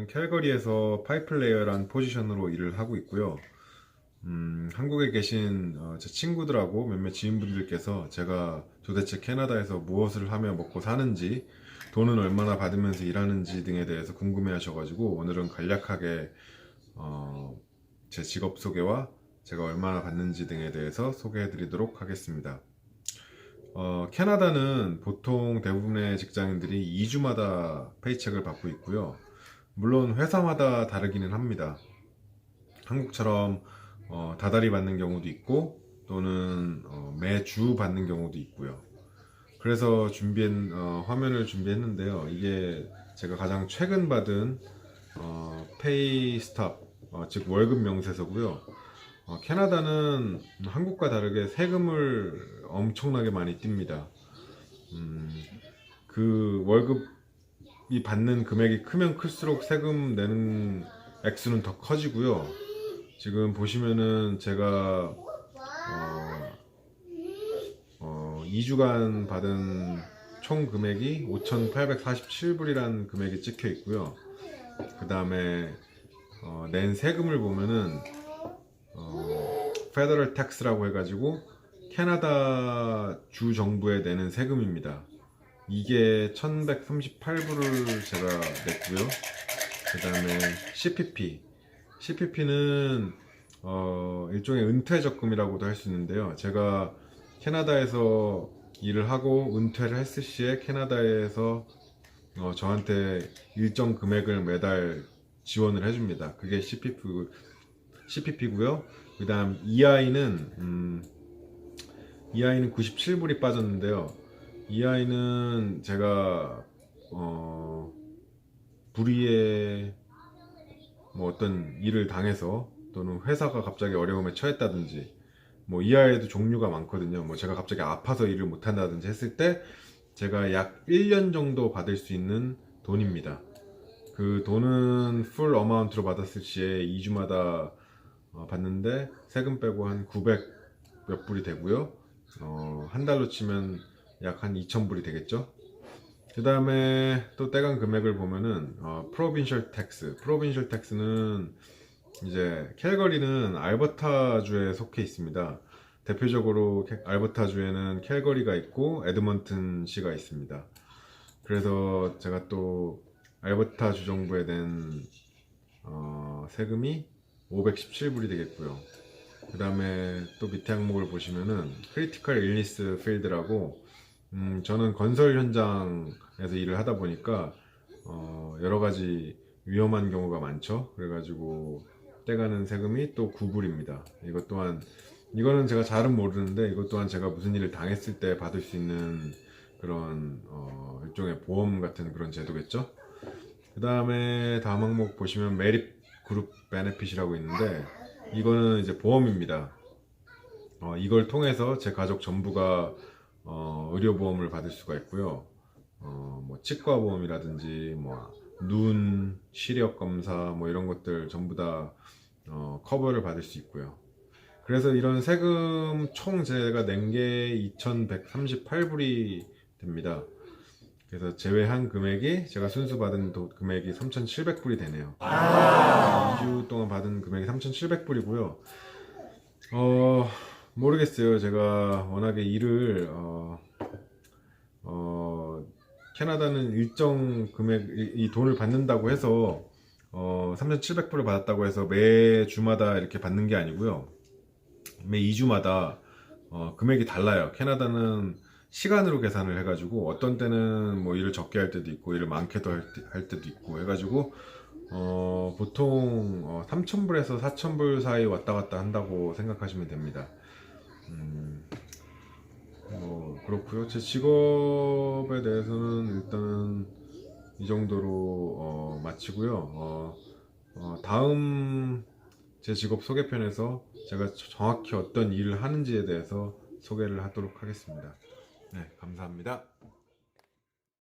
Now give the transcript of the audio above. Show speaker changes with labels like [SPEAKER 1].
[SPEAKER 1] 저는 캘거리에서 파이플레이어란 포지션으로 일을 하고 있고요. 음, 한국에 계신 어, 제 친구들하고 몇몇 지인분들께서 제가 도대체 캐나다에서 무엇을 하며 먹고 사는지, 돈은 얼마나 받으면서 일하는지 등에 대해서 궁금해 하셔가지고 오늘은 간략하게 어, 제 직업 소개와 제가 얼마나 받는지 등에 대해서 소개해 드리도록 하겠습니다. 어, 캐나다는 보통 대부분의 직장인들이 2주마다 페이첵을 받고 있고요. 물론 회사마다 다르기는 합니다. 한국처럼 어, 다달이 받는 경우도 있고 또는 어, 매주 받는 경우도 있고요. 그래서 준비한 어, 화면을 준비했는데요. 이게 제가 가장 최근 받은 어, 페이 스탑 어, 즉 월급 명세서고요. 어, 캐나다는 한국과 다르게 세금을 엄청나게 많이 띱니다. 음, 그 월급 이 받는 금액이 크면 클수록 세금 내는 액수는 더 커지고요. 지금 보시면은 제가 어, 어, 2주간 받은 총 금액이 5,847불이라는 금액이 찍혀 있고요. 그 다음에 어, 낸 세금을 보면은 어, 페더럴 텍스라고 해가지고 캐나다 주 정부에 내는 세금입니다. 이게 1,138불을 제가 냈고요. 그 다음에 CPP. CPP는 어, 일종의 은퇴 적금이라고도 할 수 있는데요. 제가 캐나다에서 일을 하고 은퇴를 했을 시에 캐나다에서 어, 저한테 일정 금액을 매달 지원을 해줍니다. 그게 CPP, CPP고요. 그 다음 이 아이는 음, 이 아이는 97불이 빠졌는데요. 이 아이는 제가 어, 불의의 뭐 어떤 일을 당해서 또는 회사가 갑자기 어려움에 처했다든지 뭐 이 아이에도 종류가 많거든요. 뭐 제가 갑자기 아파서 일을 못 한다든지 했을 때 제가 약 1년 정도 받을 수 있는 돈입니다. 그 돈은 풀 어마운트로 받았을 시에 2주마다 어, 받는데 세금 빼고 한 900 몇 불이 되고요. 어, 한 달로 치면 약 한 2,000불이 되겠죠. 그 다음에 또 떼간 금액을 보면은 어, 프로빈셜 텍스. 프로빈셜 텍스는 이제 캘거리는 알버타주에 속해 있습니다. 대표적으로 캐- 알버타주에는 캘거리가 있고 에드먼튼시가 있습니다. 그래서 제가 또 알버타 주 정부에 낸 어, 세금이 517불이 되겠고요. 그 다음에 또 밑에 항목을 보시면은 크리티컬 일리스 필드라고 음, 저는 건설 현장에서 일을 하다 보니까 어, 여러 가지 위험한 경우가 많죠. 그래가지고 떼가는 세금이 또 9불입니다. 이것 또한 이거는 제가 잘은 모르는데 이것 또한 제가 무슨 일을 당했을 때 받을 수 있는 그런 어, 일종의 보험 같은 그런 제도겠죠. 그 다음에 다음 항목 보시면 메리 그룹 베네핏이라고 있는데 이거는 이제 보험입니다. 어, 이걸 통해서 제 가족 전부가 어, 의료보험을 받을 수가 있고요. 어, 뭐 치과 보험이라든지 뭐 눈 시력 검사 뭐 이런 것들 전부 다 어, 커버를 받을 수 있고요. 그래서 이런 세금 총 제가 낸 게 2,138불이 됩니다. 그래서 제외한 금액이 제가 순수 받은 도- 금액이 3,700불이 되네요. 2주 동안 받은 금액이 3,700불이고요. 어, 모르겠어요. 제가 워낙에 일을 어, 어, 캐나다는 일정 금액 이, 이 돈을 받는다고 해서 어, 3,700불을 받았다고 해서 매 주마다 이렇게 받는 게 아니고요. 매 2주마다 어, 금액이 달라요. 캐나다는 시간으로 계산을 해가지고 어떤 때는 뭐 일을 적게 할 때도 있고 일을 많게도 할, 때, 할 때도 있고 해가지고 어, 보통 어, 3,000불에서 4,000불 사이 왔다 갔다 한다고 생각하시면 됩니다. 음, 뭐 그렇고요. 제 직업에 대해서는 일단은 이 정도로 어, 마치고요. 어, 어, 다음 제 직업 소개편에서 제가 정확히 어떤 일을 하는지에 대해서 소개를 하도록 하겠습니다. 네, 감사합니다.